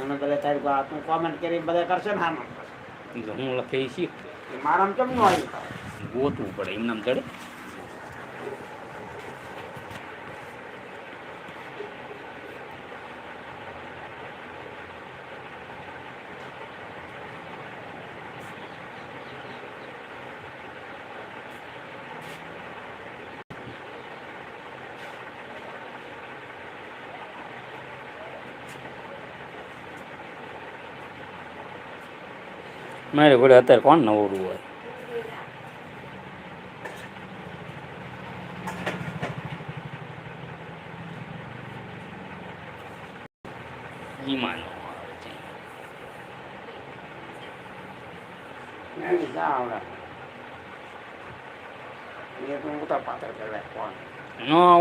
અને બધા તારી વાત તું કોમેન્ટ કરી બધા કરશે ને આમાં તો હું લખે શીખ મારામાં કેમ ન આવ્યું ગોતવું પડે એમને ચડે? મારે ઘોડે અત્યારે કોણ નવરું હોય?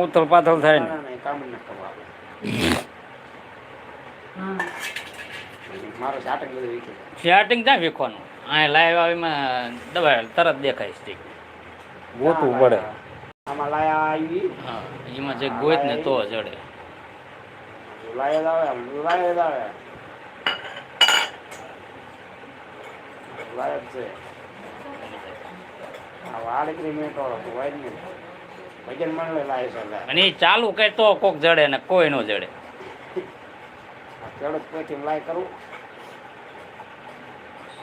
ઉથલ પાથલ થાય ને. કામ ન કરવા. મારો સાટક બધું સ્ટાર્ટિંગ ક્યાં વેખવાનું? આ લાઈવ આવીમાં દબાય તરત દેખાય સ્ટીક ગોતવું પડે. આમાં લાયા આવી. હા એમાં જે ગોત ને તો જડે. લાયા જ આવે આમ લાયા આવે. લાયા છે. અને એ ચાલુ કે તો કોક જડે ને કોઈ નો જડે. આ પછી લાય કરું.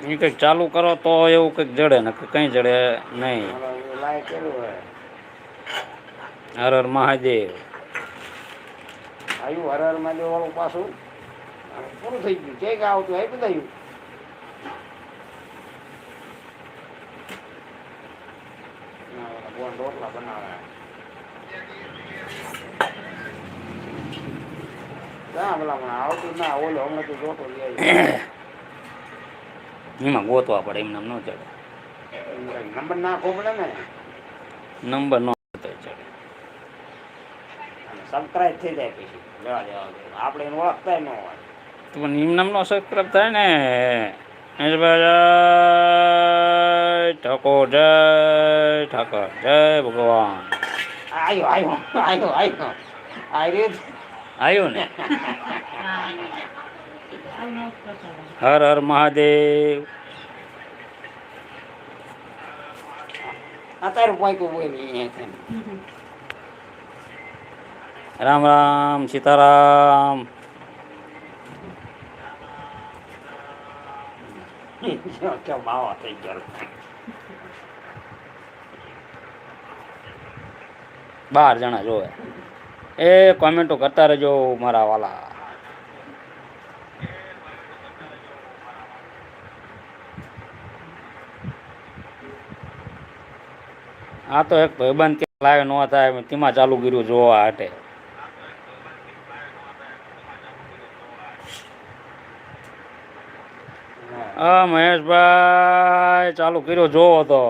એ કંઈક ચાલુ કરો તો એવું કંઈક જડે ને કંઈ જડે નહીં. હર હર મહાદેવ. આવ્યું હર હર મહાદેવ વાળું પાછું? પૂરું થઈ ગયું. કે આવતું એ બધાયું ગોળ રોટલા બનાવે. ના મને આવતું ના ઓલો હમણાં તો રોટો લઈ એમાં ગોતવા પડે એમને ન ચડે. નંબર નાખવો પડે ને? નંબર નો ચડે. સબસ્ક્રાઇબ થઈ જાય પછી. લેવા દેવા આપણે એને ઓળખતા ન હોય. તો પણ એમ નામ થાય ને. ઠાકોર જય ઠાકોર જય ભગવાન. આવ્યો આવ્યો આવ્યો આવ્યો આવ્યું ને? હર હર મહાદેવ રામ રામ સીતારામ કે થઈ ગયો બાર જણા જોવે એ કોમેન્ટો કરતા રહેજો મારા વાલા આ તો એક ભાઈબંધ ત્યાં લાવે ન થાય તેમાં ચાલુ કર્યું જોવા હાટે. હા મહેશભાઈ ચાલુ કર્યો જોવો તો.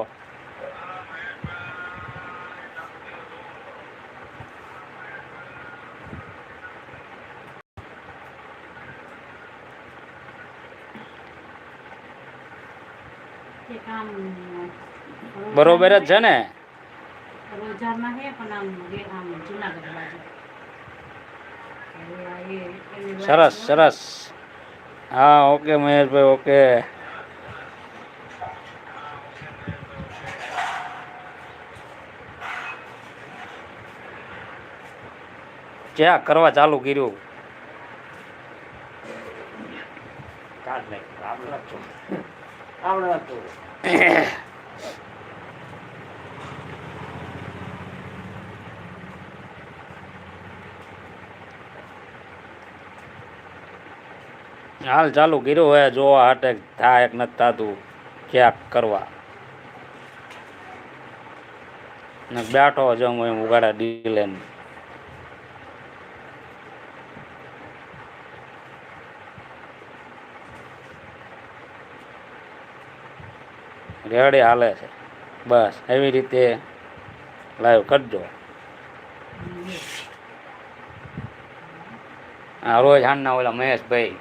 બરોબર જ છે ને? રોજામાં હે પણ આમ રે આમ જુનાગઢ બાજુ. સરસ સરસ. હા ઓકે મહેશભાઈ ઓકે. ચેક કરવા ચાલુ કર્યું? કાઢ નાખ આપણે હાલ ચાલુ કર્યું હોય જોવા હાટે થાય એક નથી થતું ક્યાંક કરવા. ને બેઠો જમ એમ ઉગાડા ડીલે રેડી હાલે છે. બસ એવી રીતે લાઈવ કરજો. રોજ હાંડના ઓલા મહેશભાઈ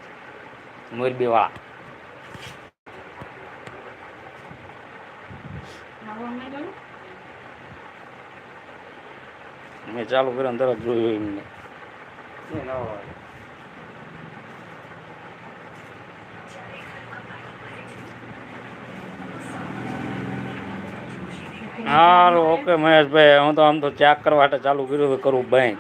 મોરબીવાળા. મેં ચાલુ કર્યો અંદર જ જોયું એમને. સારું ઓકે મહેશભાઈ હું તો આમ તો ચેક કરવા માટે ચાલુ કર્યું હતું કરવું બેંક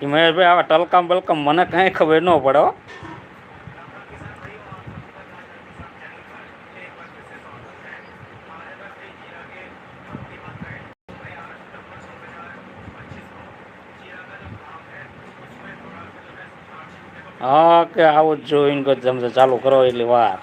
ઈ મહેશભાઈ, આવા ટલકામ બલકામ મને કાંઈ ખબર ન પડે હા. કે આવું જ જોઈને તમે ચાલુ કરો એટલી વાર.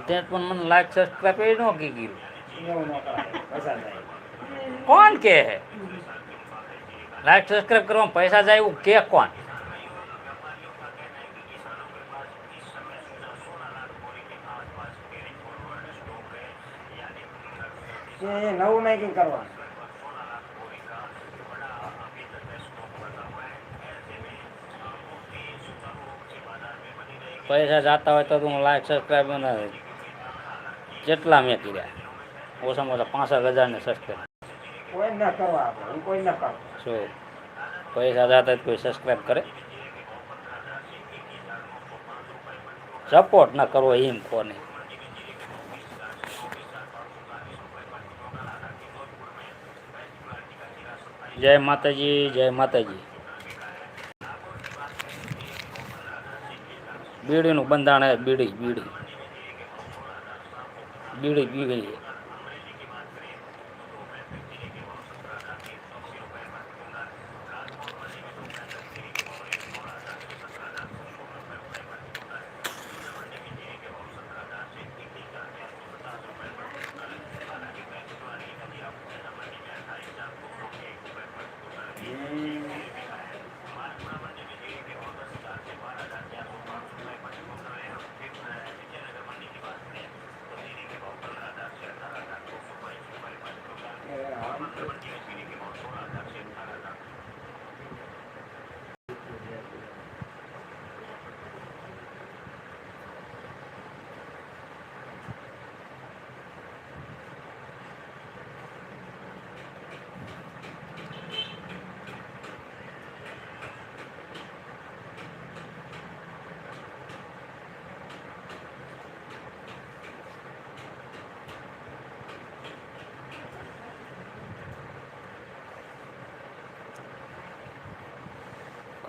ત્યાં પણ મને લાઈક સબસ્ક્રાઈબ એ ન કી ગયું એવું ન કરાય પૈસા જાય કોણ કે હે લાઈક સબસ્ક્રાઈબ કરવામાં પૈસા જાય એવું કે કોણ? નવું મેકિંગ કરવાનું. પૈસા જાતા હોય તો તું લાઈક સબસ્ક્રાઈબ ને જેટલા મેં કર્યા. ઓછામાં ઓછા પાંસઠ હજારને સબસ્ક્રાઈબ કોઈ ન કરવા કોઈ ન કરું પૈસા જાતા હોય તો કોઈ સબસ્ક્રાઈબ કરે. સપોર્ટ ના કરવો એમ કોને. જય માતાજી જય માતાજી. બીડીનું બંધાણ હે, બીડી બીડી. બીડી પીવી એ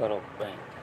કરો બેંક